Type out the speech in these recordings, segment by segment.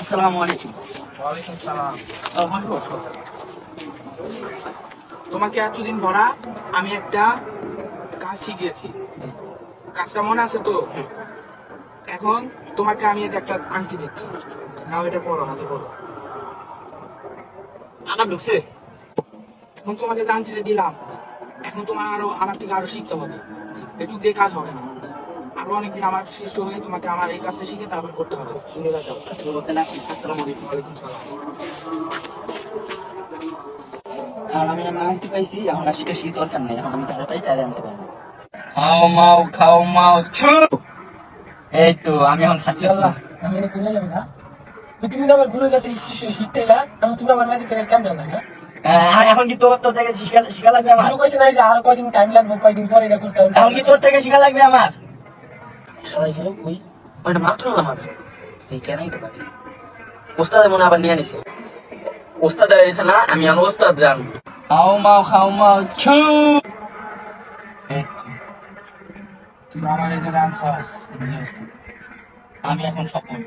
আসসালামু আলাইকুম। তোমাকে এতদিন ভরা আমি একটা কাজ শিখিয়েছি। কাজটা মনে আছে তো? এখন তোমাকে আমি একটা আংটি দিচ্ছি। নাও এটা পরো, হাতে পরো। আদাব ঢুকছে? এখন তোমাকে আংটিটা দিলাম। এখন তোমার আরও আমার থেকে আরও শিখতে হবে। একটু দিয়ে কাজ হবে না। আরও অনেকদিন আমার শিষ্য হয়ে তোমাকে আমার এই কাজটা শিখে তারপর করতে হবে। শুনে যাও। আসসালামু আলাইকুম। আর আমি আনতে পাইছি এখন আর শিখে শিখে দরকার নেই। এখন আমি যারা পাই তারা আনতে পারি খাও মাও খাও মাও ছু এই তো আমি এখন খাচ্ছি। আল্লাহ আমি ঘুরে যাব না। তুমি আমার ঘুরে গেছে শিখতে এলা। এখন তুমি আমার মাঝে কেমন জানো? না এখন কি তোর তোর থেকে শিখা শিখা লাগবে আমার? কইছে নাই যে আরও কয়দিন টাইম লাগবে কয়দিন পরে এটা করতে হবে। এখন কি তোর থেকে শিখা লাগবে আমার? সবাই গেল কই? ওটা মাত্র আমার সেই কেনই তো পারি ওস্তাদ মনে আবার নিয়ে নিছে ওস্তাদ এসে না আমি এখন ওস্তাদ রান। খাও মাও খাও মাও ছু। আমার এই জায়গায় আনসাস আমি এখন সফল।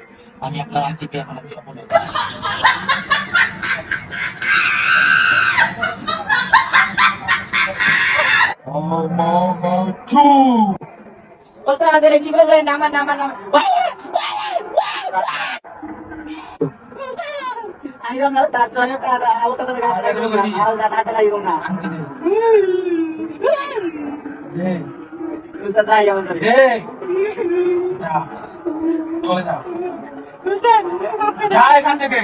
আমি আপনার আংটি পেয়ে এখন আমি সফল হয়েছি। ওস্তাদের কি বললেন নামা নামা নামা আইরম না তার জন্য তার ওস্তাদের কাছে আলাদা তাতে আইরম না দে দে ওস্তাদ আইরম না দে যা চলে যাও যা এখান থেকে।